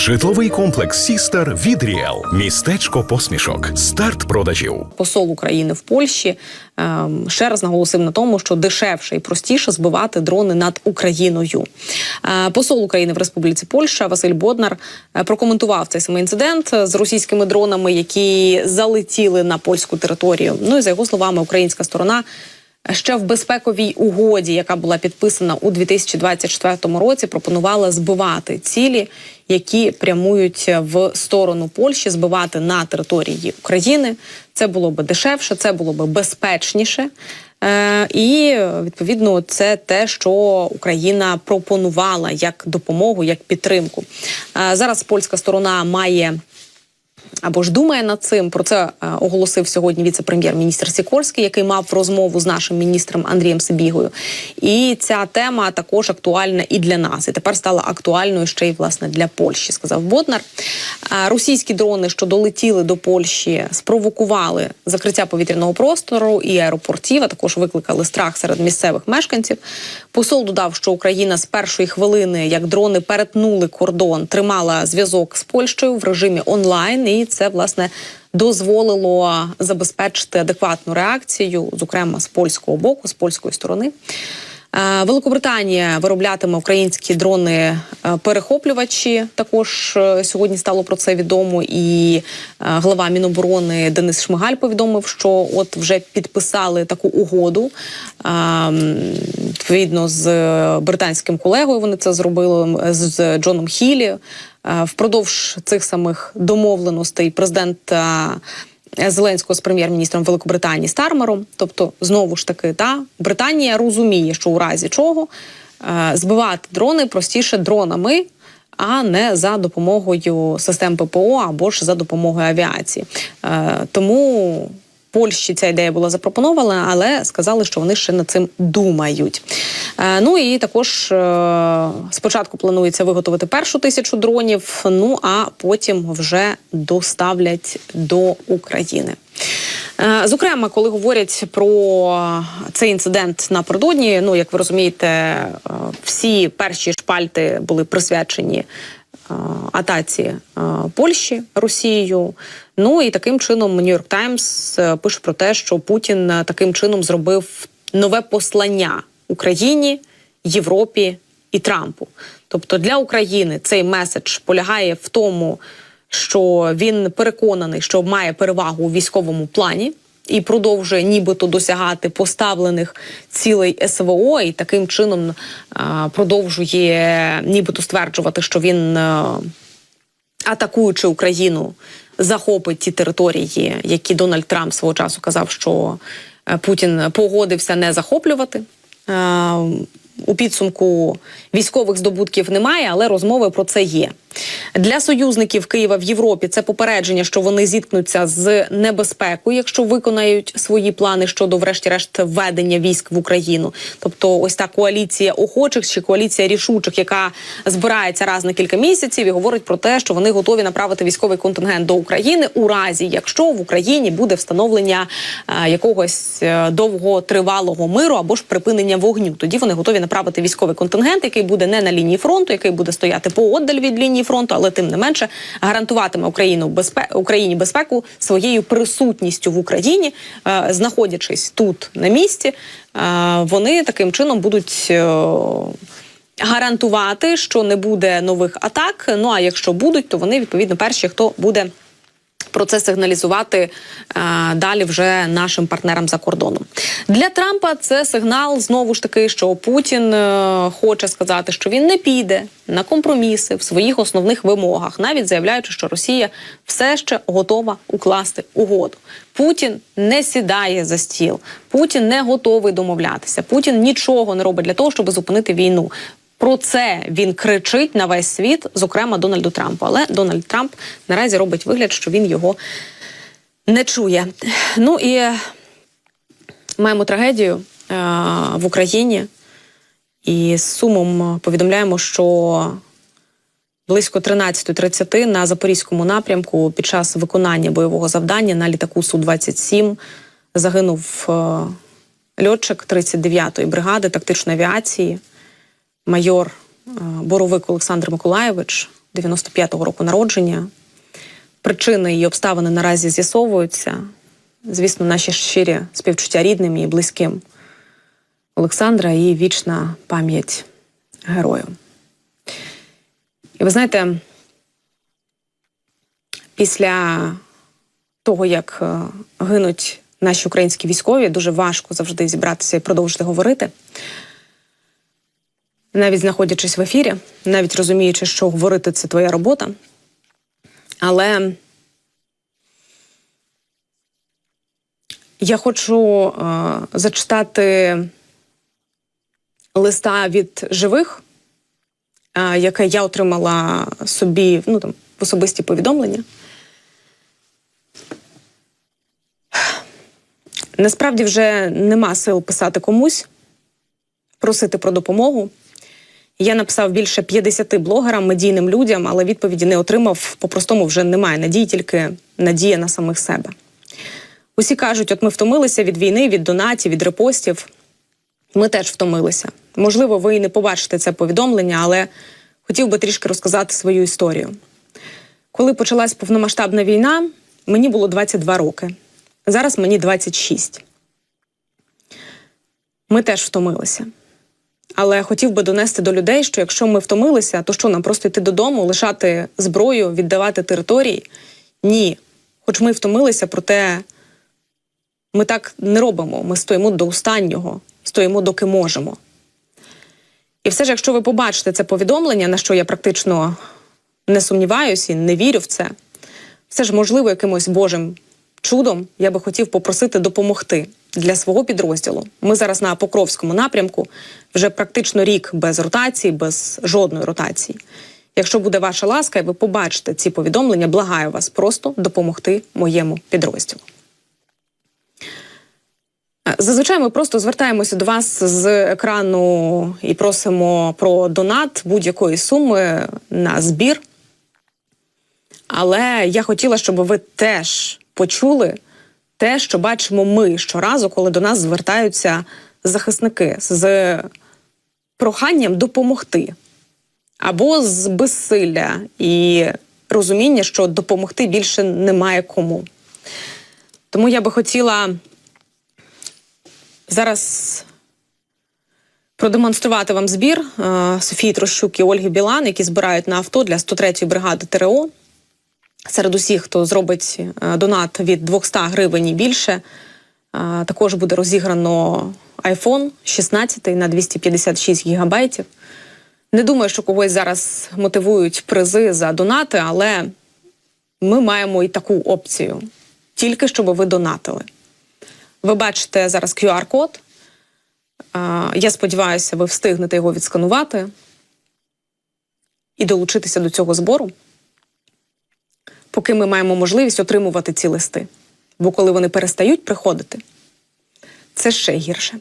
Житловий комплекс Сістер від Ріел. Містечко посмішок. Старт продажів. посол України в Польщі ем, ще раз наголосив на тому, що дешевше і простіше збивати дрони над Україною. Е, Посол України в Республіці Польща Василь Боднар е, прокоментував цей самий інцидент з російськими дронами, які залетіли на польську територію. Ну і за його словами, українська сторона. Ще в безпековій угоді, яка була підписана у 2024 році, пропонувала збивати цілі, які прямують в сторону Польщі, збивати на території України. Це було би дешевше, це було би безпечніше. Е, і відповідно це те, що Україна пропонувала як допомогу, як підтримку. Е, зараз польська сторона має або ж думає над цим. Про це е, оголосив сьогодні віце-прем'єр-міністр Сікорський, який мав розмову з нашим міністром Андрієм Сибігою. І ця тема також актуальна і для нас. І тепер стала актуальною ще й власне для Польщі. Сказав Боднар. Е, Російські дрони, що долетіли до Польщі, спровокували закриття повітряного простору і аеропортів. А також викликали страх серед місцевих мешканців. Посол додав, що Україна з першої хвилини, як дрони перетнули кордон, тримала зв'язок з Польщею в режимі онлайн, і це власне дозволило забезпечити адекватну реакцію, зокрема з польського боку, з польської сторони. Е, Великобританія вироблятиме українські дрони е. Також е, сьогодні стало про це відомо. І глава Міноборони Денис Шмигаль повідомив, що от вже підписали таку угоду. Відповідно з британським колегою вони це зробили з Джоном Хілі. Е, Впродовж цих самих домовленостей президента Зеленського з прем'єр-міністром Великобританії Стармером. Тобто, знову ж таки, та Британія розуміє, що у разі чого е, збивати дрони простіше дронами. А не за допомогою систем ППО або ж за допомогою авіації. Е, тому Польщі ця ідея була запропонована, але сказали, що вони ще над цим думають. Е, ну і також е, спочатку планується виготовити першу тисячу дронів, ну а потім вже доставлять до України. Е, Зокрема, коли говорять про цей інцидент напередодні, ну як ви розумієте, всі перші шпальти були присвячені атаці Польщі Росією. Ну і таким чином Нью-Йорк Таймс е, пише про те, що Путін е, таким чином зробив нове послання Україні, Європі і Трампу. Тобто для України цей меседж полягає в тому, що він переконаний, що має перевагу у військовому плані. І продовжує нібито досягати поставлених цілей СВО, і таким чином а, продовжує нібито стверджувати, що він, а, атакуючи Україну, захопить ті території, які Дональд Трамп свого часу казав, що е, Путін погодився не захоплювати. Е, У підсумку військових здобутків немає, але розмови про це є. Для союзників Києва в Європі це попередження, що вони зіткнуться з небезпекою, якщо виконають свої плани щодо, врешті-решт, введення військ в Україну. Тобто, ось та коаліція охочих чи коаліція рішучих, яка збирається раз на кілька місяців і говорить про те, що вони готові направити військовий контингент до України у разі, якщо в Україні буде встановлення е, якогось е, довготривалого миру або ж припинення вогню. Тоді вони готові направити військовий контингент, який буде не на лінії фронту, який буде стояти поодаль від лінії фронту, але тим не менше гарантуватиме Україну безпе... Україні безпеку своєю присутністю в Україні, е, знаходячись тут на місці, е, вони таким чином будуть. е, Гарантувати, що не буде нових атак. Ну а якщо будуть, то вони відповідно перші, хто буде про це сигналізувати е, далі вже нашим партнерам за кордоном. Для Трампа це сигнал знову ж таки, що Путін е, хоче сказати, що він не піде на компроміси в своїх основних вимогах, навіть заявляючи, що Росія все ще готова укласти угоду. Путін не сідає за стіл, Путін не готовий домовлятися. Путін нічого не робить для того, щоб зупинити війну. Про це він кричить на весь світ, зокрема Дональду Трампу. Але Дональд Трамп наразі робить вигляд, що він його не чує. Ну і маємо трагедію е- в Україні, і з сумом повідомляємо, що близько 13.30 на запорізькому напрямку під час виконання бойового завдання на літаку су 27 загинув е- льотчик 39-ї бригади тактичної авіації майор е, Боровик Олександр Миколаєвич. 95-го року народження. Причини і обставини наразі з'ясовуються. Звісно, наші щирі співчуття рідним і близьким Олександра і вічна пам'ять герою. І ви знаєте, після того, як е, гинуть наші українські військові, дуже важко завжди зібратися і продовжити говорити. Навіть знаходячись в ефірі, навіть розуміючи, що говорити це твоя робота. Але я хочу е, зачитати листа від живих, е, яке я отримала собі ну, там, в особисті повідомлення. Насправді вже нема сил писати комусь, просити про допомогу. Я написав більше 50 блогерам, медійним людям, але відповіді не отримав. По-простому вже немає надії, тільки надія на самих себе. Усі кажуть, от ми втомилися від війни, від донатів, від репостів. Ми теж втомилися. Можливо, ви і не побачите це повідомлення, але хотів би трішки розказати свою історію. Коли почалась повномасштабна війна, мені було 22 роки. Зараз мені 26. Ми теж втомилися. Але хотів би донести до людей, що якщо ми втомилися, то що нам просто йти додому, лишати зброю, віддавати території? Ні. Хоч ми втомилися, проте ми так не робимо. Ми стоїмо до останнього, стоїмо доки можемо. І все ж, якщо ви побачите це повідомлення, на що я практично не сумніваюся і не вірю в це, все ж можливо якимось Божим чудом я би хотів попросити допомогти для свого підрозділу. Ми зараз на Покровському напрямку вже практично рік без ротації, без жодної ротації. Якщо буде ваша ласка, і ви побачите ці повідомлення, благаю вас просто допомогти моєму підрозділу. Е, Зазвичай ми просто звертаємося до вас з екрану і просимо про донат будь-якої суми на збір. Але я хотіла, щоб ви теж почули те, що бачимо ми щоразу, коли до нас звертаються захисники з проханням допомогти або з безсилля і розуміння, що допомогти більше немає кому. Тому я би хотіла зараз продемонструвати вам збір е, Софії Трощук і Ольги Білан, які збирають на авто для 103-ї бригади ТРО. Серед усіх, хто зробить е, донат від 200 гривень і більше, е, також буде розіграно iPhone 16 на 256 гігабайтів. Не думаю, що когось зараз мотивують призи за донати, але ми маємо і таку опцію, тільки щоб ви донатили. Ви бачите зараз QR-код. Е, Я сподіваюся, ви встигнете його відсканувати і долучитися до цього збору поки ми маємо можливість отримувати ці листи. Бо коли вони перестають приходити, це ще гірше.